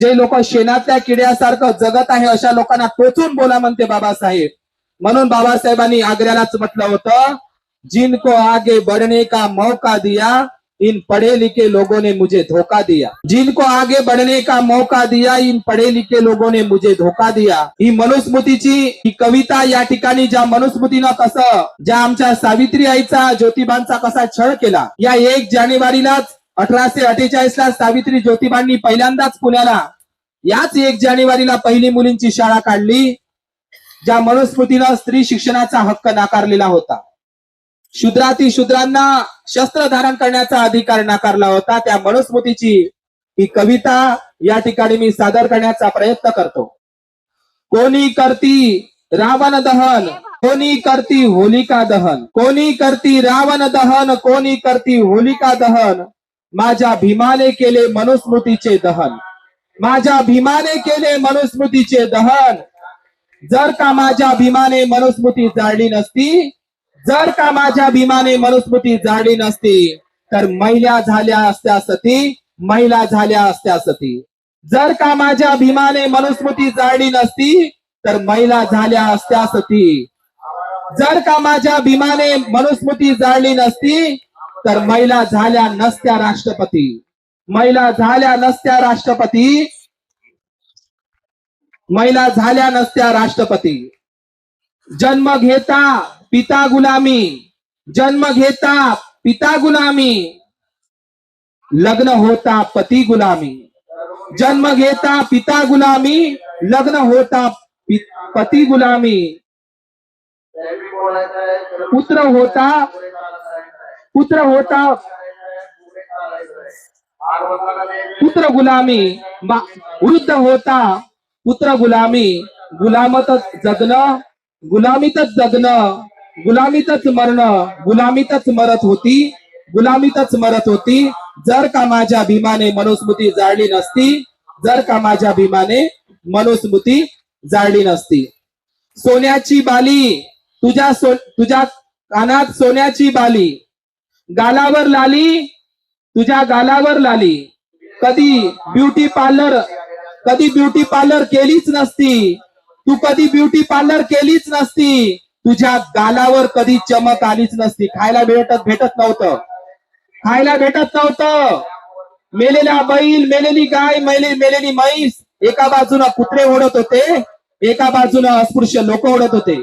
जे लोक शेणातल्या किड्यासारखं जगत आहे अशा लोकांना टोचून बोला म्हणते बाबासाहेब. म्हणून बाबासाहेबांनी आग्र्यालाच म्हटलं होतं जिनको आगे बढ़ने का मौका दिया इन पढ़े लिखे लोगों ने मुझे धोखा दिया. जिनको आगे बढ़ने का मौका दिया इन पढ़े लिखे लोगों ने मुझे धोका दिया. ही मनुस्मृतीची ही कविता या ठिकाणी ज्या मनुस्मृतीनं कसं ज्या आमच्या सावित्री आईचा ज्योतिबांचा कसा छळ केला या एक जानेवारीलाच अठराशे अठ्ठेचाळीस ला सावित्री ज्योतिबांनी पहिल्यांदाच पुण्याला याच एक जानेवारीला पहिली मुलींची शाळा काढली ज्या मनुस्मृतीनं स्त्री शिक्षणाचा हक्क नाकारलेला होता. शूद्राती शूद्रांना शस्त्र धारण करण्याचा अधिकार नाकारला होता. त्या मनुस्मृतीची ही कविता या ठिकाणी मी सादर करण्याचा प्रयत्न करतो. कोणी करती रावण दहन कोणी करती होलिका दहन. कोणी करती रावण दहन कोणी करती होलिका दहन. माझ्या भीमाने केले मनुस्मृतीचे दहन. माझ्या भीमाने केले मनुस्मृतीचे दहन. जर का माझ्या भीमाने मनुस्मृती जाळली नसती जर का माझ्या भीमाने मनुस्मृती जाळली नसती तर महिला झाल्या असत्या सती महिला झाल्या असत्या सती. जर का माझ्या भीमाने मनुस्मृती जाळली नसती तर महिला झाल्या असत्या सती. जर का माझ्या भीमाने मनुस्मृती जाळली नसती तर महिला झाल्या नसत्या राष्ट्रपती. महिला झाल्या नसत्या राष्ट्रपती. महिला झाल्या नसत्या राष्ट्रपती. जन्म घेता पिता गुलामी. जन्म घेता पिता गुलामी. लग्न होता पती गुलामी. जन्म घेता पिता गुलामी. लग्न होता पती गुलामी. पुत्र होता पुत्र होता। पुत्र गुलामी वृद्ध होता। पुत्र गुलामी गुलामतच जगणं गुलामीतच जगणं गुलामीतच मरणं गुलामीतच मरत होती गुलामीतच मरत होती। जर का माझ्या भीमाने मनुस्मृती जाळली नसती जर का माझ्या भीमाने मनुस्मृती जाळली नसती। सोन्याची बाली तुझ्या सो तुझ्या कानात सोन्याची बाली गालावर लाली तुझ्या गालावर लाली. कधी ब्युटी पार्लर कधी ब्युटी पार्लर केलीच नसती. तू कधी ब्युटी पार्लर केलीच नसती. तुझ्या गालावर कधी चमक आलीच नसती. खायला भेटत भेटत नव्हतं. खायला भेटत नव्हतं. मेलेला बैल मेलेली गाय मेले मेलेली म्हैस एका बाजूला कुत्रे ओढत होते एका बाजूला अस्पृश्य लोक ओढत होते.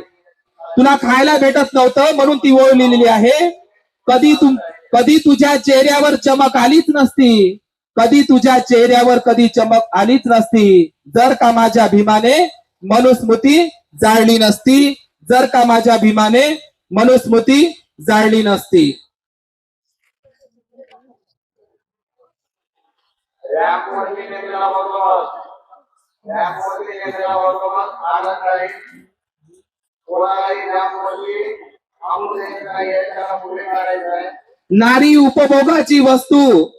तुला खायला भेटत नव्हतं म्हणून ती ओळलेली आहे. कधी तू कधी तुझ्या चेहऱ्यावर चमक आलीच नसती. कधी तुझ्या चेहऱ्यावर कधी चमक आलीच नसती. जर का माझ्या भीमाने मनुस्मृती जाळली नसती जर का माझ्या भीमाने मनुस्मृती जाळली नसती. रॅम्प वरती. नारी उपभोगाची वस्तू.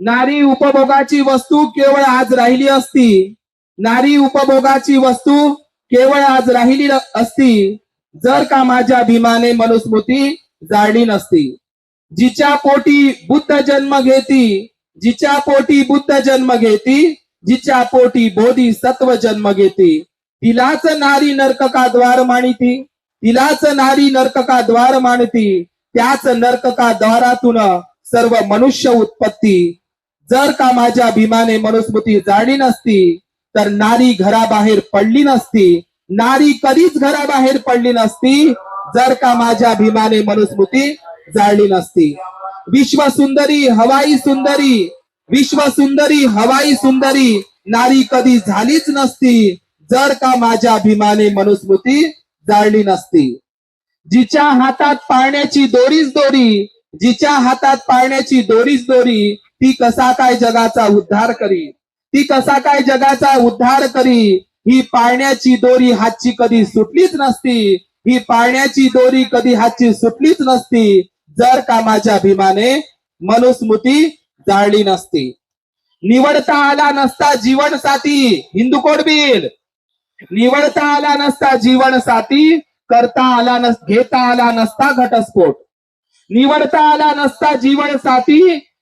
नारी उपभोगाची वस्तू केवळ आज राहिली असती. नारी उपभोगाची वस्तू केवळ आज राहिली असती. जर का माझ्या भीमाने मनुस्मृती जाळली नसती. जिच्या पोटी बुद्ध जन्म घेती जिच्या पोटी बुद्ध जन्म घेती जिच्या पोटी बोधी सत्व जन्म घेती. तिलाच नारी नरकका द्वार मानिती. तिलाच नारी नरकका द्वार मानती त्याच नरकका द्वारातून सर्व मनुष्य उत्पत्ती. जर का माझ्या भीमाने मनुस्मृती जाळली नसती तर नारी घराबाहेर पडली नसती. नारी कधीच घराबाहेर पडली नसती जर का माझ्या भीमाने मनुस्मृती जाळली नसती. विश्व सुंदरी हवाई सुंदरी विश्व सुंदरी हवाई सुंदरी नारी कधी झालीच नसती जर का माझ्या भीमाने मनुस्मृती जाळली नसती. जिच्या हातात पाळण्याची दोरीच दोरी जिच्या हातात पाळण्याची दोरीच दोरी ती कसा काय जगाचा उद्धार करी? ती कसा काय जगाचा उद्धार करी? ही पाळण्याची दोरी हातची कधी सुटलीच नसती. ही पाळण्याची दोरी कधी हातची सुटलीच नसती. जर का माझ्या भीमाने मनुस्मृती जाळली नसती. निवडता आला नसता जीवन साथी हिंदू कोड बिल निवडता आला नसता जीवन साथी करता आला नस घेता आला नसता घटस्फोट. निवडता आला नसता जीवन साथी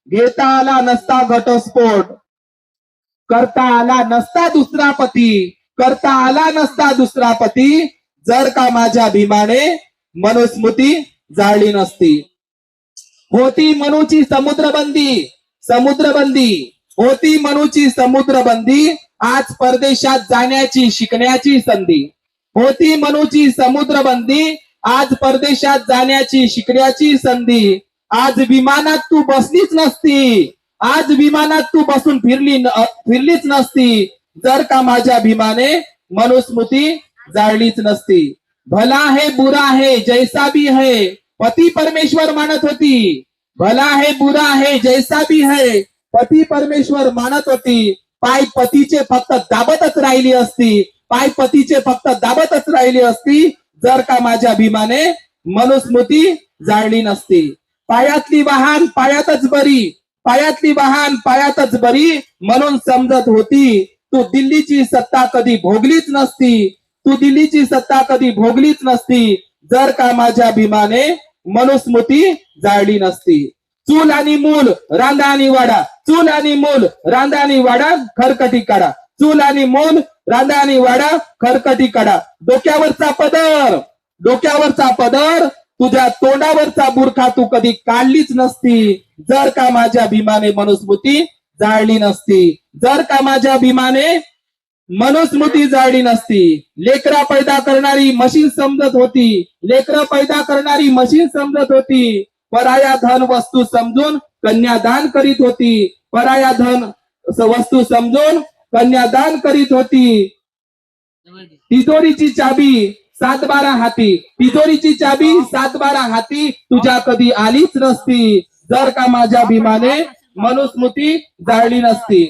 घेता आला नसता घटस्फोट. करता आला नसता दुसरा पती करता आला नसता दुसरा पती जर का माझ्या भीमाने मनुस्मृती जाळली नसती. होती मनूची समुद्रबंदी समुद्रबंदी होती मनूची समुद्रबंदी आज परदेशात जाण्याची शिकण्याची संधी. होती मनूची समुद्रबंदी आज परदेशात जाण्याची शिकण्याची संधी. आज विमानात तू बसलीच नसती. आज विमानात तू बसून फिरली फिरलीच नसती. जर का माझ्या भीमाने मनुस्मृती जाळलीच नसती. भला है बुरा है जैसा भी है पती परमेश्वर मानत होती. भला है बुरा है जैसा भी है पती परमेश्वर मानत होती. पाय पतीचे फक्त दाबतच राहिली असती. पाय पतीचे फक्त दाबतच राहिली असती. जर का माझ्या भीमाने मनुस्मृती जाळली नसती. पायातली वाहन पायातच बरी. पायातली वाहन पायातच बरी म्हणून समजत होती. तू दिल्लीची सत्ता कधी भोगलीच नसती. तू दिल्लीची सत्ता कधी भोगलीच नसती. जर का माझ्या भीमाने मनुस्मृती जाळली नसती. चूल आणि मूल रांदा आणि वाडा. चूल आणि मूल रांदा आणि वाडा खरकटी काढा. चूल आणि मूल रांदा आणि वाडा खरकटी काढा. डोक्यावरचा पदर डोक्यावरचा पदर तुझ्या तोंडावरचा बुरखा तू कधी काढलीच नसती. जर का माझ्या भीमाने मनुस्मृती जाळली नसती. जर का माझ्या भीमाने मनुस्मृती जाळली नसती. लेकरा पैदा करणारी मशीन समजत होती. लेकरं पैदा करणारी मशीन समजत होती. पराया धन वस्तू समजून कन्यादान करीत होती. पराया धन वस्तू समजून कन्यादान करीत होती. तिजोरीची चाबी सात बारा हाती. तिजोरीची चाबी सात बारा हाती तुझ्या कधी आलीच नसती. जर का माझ्या भीमाने मनुस्मृती जाळली नसती.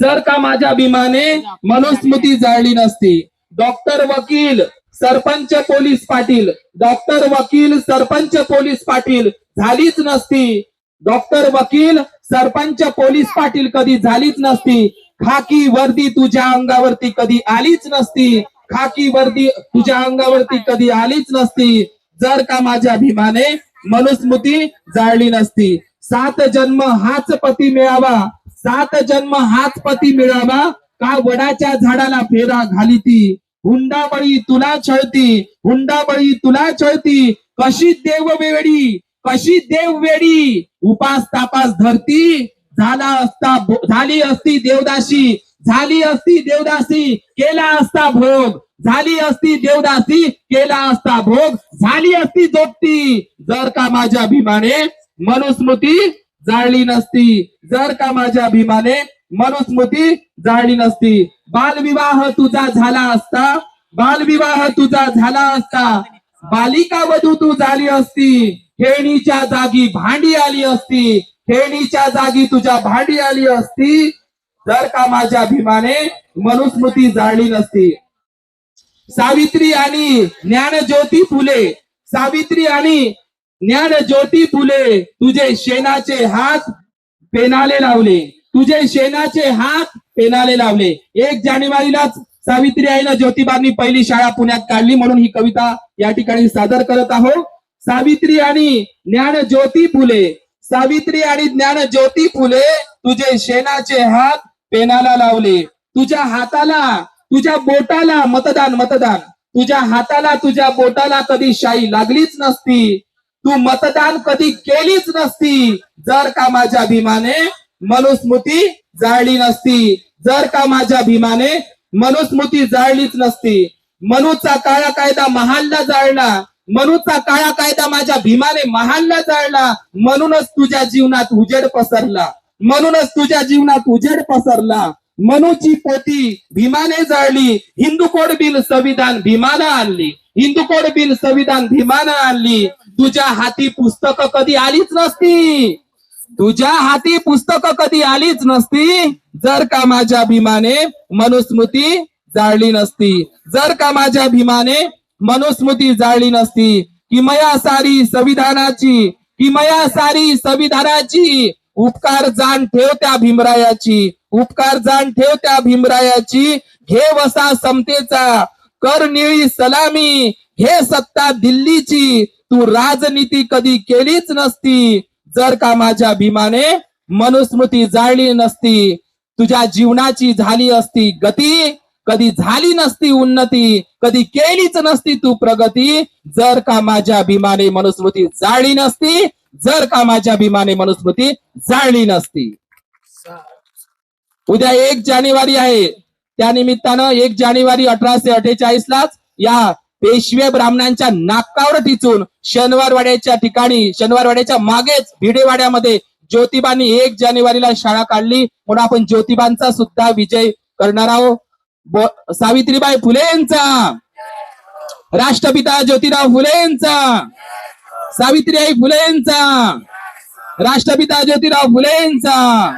जर का माझ्या भीमाने मनुस्मृती जाळली नसती. डॉक्टर वकील सरपंच पोलीस पाटील. डॉक्टर वकील सरपंच पोलीस पाटील. झालीच नसती. डॉक्टर वकील सरपंच पोलीस पाटील कधी झालीच नसती. खाकी वर्दी तुझ्या अंगावरती कधी आलीच नसती. खाकी वर्दी तुझ्या अंगावरती कधी आलीच नसती. जर का माझ्या भीमाने मनुस्मृती जाळली नसती. सात जन्म हाच पती मिळावा. सात जन्म हाच पती मिळावा. का वडाच्या झाडाला फेरा घाली ती? हुंडाबळी तुला छळती हुंडाबळी तुला छळती. कशी देव वेडी कशी देव वेडी. उपास तापास धरती झाला असता झाली असती देवदासी झाली असती देवदासी केला असता भोग. झाली असती देवदासी केला असता भोग. झाली असती जोपती जर का माझ्या भीमाने मनुस्मृती जाळली नसती जर का माझ्या भीमाने मनुस्मृती जाळली नसती. बालविवाह तुझा झाला असता बालविवाह तुझा झाला असता बालिका वधू तू झाली असती खेळणीच्या जागी भांडी आली असती खेळणीच्या जागी तुझ्या भांडी आली असती जर का माझ्या भीमाने मनुस्मृती जाळली नसती. सावित्री आणि ज्ञानज्योती फुले सावित्री आणि ज्ञानज्योती फुले तुझे शेणाचे हात पेनाले लावले. तुझे शेणाचे हात पेनाले लावले. एक जानेवारीलाच सावित्री आईनं ज्योतिबांनी पहिली शाळा पुण्यात काढली म्हणून ही कविता या ठिकाणी सादर करत आहोत. सावित्री आणि ज्ञान ज्योती फुले. सावित्री आणि ज्ञान ज्योती फुले तुझे शेणाचे हात पेनाला लावले. तुझ्या हाताला तुझ्या बोटाला मतदान मतदान. तुझ्या हाताला तुझ्या बोटाला कधी शाई लागलीच नसती. तू मतदान कधी केलीच नसती. जर का माझ्या भीमाने मनुस्मृती जाळली नसती. जर का माझ्या भीमाने मनुस्मृती जाळलीच नसती. मनूचा काळा कायदा महालला जाळला. मनूचा काळा कायदा माझ्या भीमाने महालला जाळला. म्हणूनच तुझ्या जीवनात उजेड पसरला. म्हणूनच तुझ्या जीवनात उजेड पसरला. मनुची पोती भीमाने जाळली. हिंदू कोड बिल संविधान भीमानं आणली. हिंदू कोड बिल संविधान भीमानं आणली. तुझ्या हाती पुस्तकं कधी आलीच नसती. तुझ्या हाती पुस्तकं कधी आलीच नसती. जर का माझ्या भीमाने मनुस्मृती जाळली नसती. जर का माझ्या भीमाने मनुस्मृती जाळली नसती. किमया सारी संविधानाची किमया सारी संविधानाची उपकार जाण ठेव त्या भीमरायाची. उपकार जाण ठेव त्या भीमरायाची. घे वसा समतेचा. कर निळी सलामी. हे सत्ता दिल्लीची. तू राजनीती कधी केलीच नसती. जर का माझ्या भीमाने मनुस्मृती जाळली नसती तुझ्या जीवनाची झाली असती गती कधी झाली नसती उन्नती कधी केलीच नसती तू प्रगती जर का माझ्या भीमाने मनुस्मृती जाळली नसती जर का माझ्या भीमाने मनुस्मृती जाळली नसती. उद्या एक जानेवारी आहे. त्या निमित्तानं एक जानेवारी अठराशे अठ्ठेचाळीस लाच या पेशवे ब्राह्मणांच्या नाकावर टिचून शनिवारवाड्याच्या ठिकाणी शनिवारवाड्याच्या मागेच भिडेवाड्यामध्ये ज्योतिबांनी एक जानेवारीला शाळा काढली. म्हणून आपण ज्योतिबांचा सुद्धा विजय करणार आहोत. ब- सावित्रीबाई फुलेंचा. राष्ट्रपिता ज्योतिराव फुलेंचा. सावित्रीबाई फुलेंचा. राष्ट्रपिता ज्योतिराव फुलेंचा.